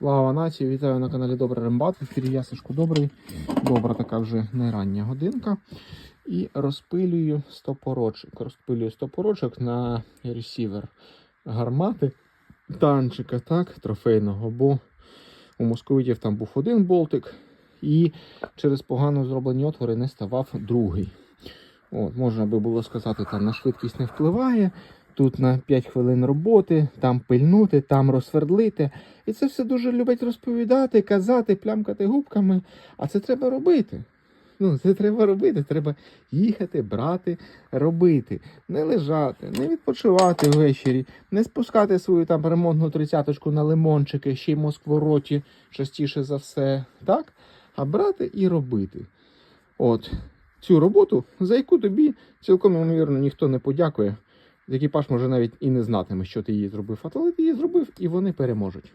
Слава нації! Вітаю на каналі Добрий Рембат. В ефірі я Добрий. Добра така вже не рання годинка. І розпилюю стопорочок. Розпилюю стопорочок на ресівер гармати танчика, так, трофейного, бо у московитів там був один болтик, і через погано зроблені отвори не ставав другий. От, можна би було сказати, там на швидкість не впливає. Тут на 5 хвилин роботи, там пильнути, там розсвердлити. І це все дуже люблять розповідати, казати, плямкати губками. А це треба робити. Ну, це треба робити. Треба їхати, брати, робити. Не лежати, не відпочивати ввечері, не спускати свою там ремонтну тридцяточку на лимончики, ще й москвороті частіше за все. Так? А брати і робити. От цю роботу, за яку тобі цілком ймовірно ніхто не подякує. Екіпаж може навіть і не знатиме, що ти її зробив, але ти її зробив, і вони переможуть.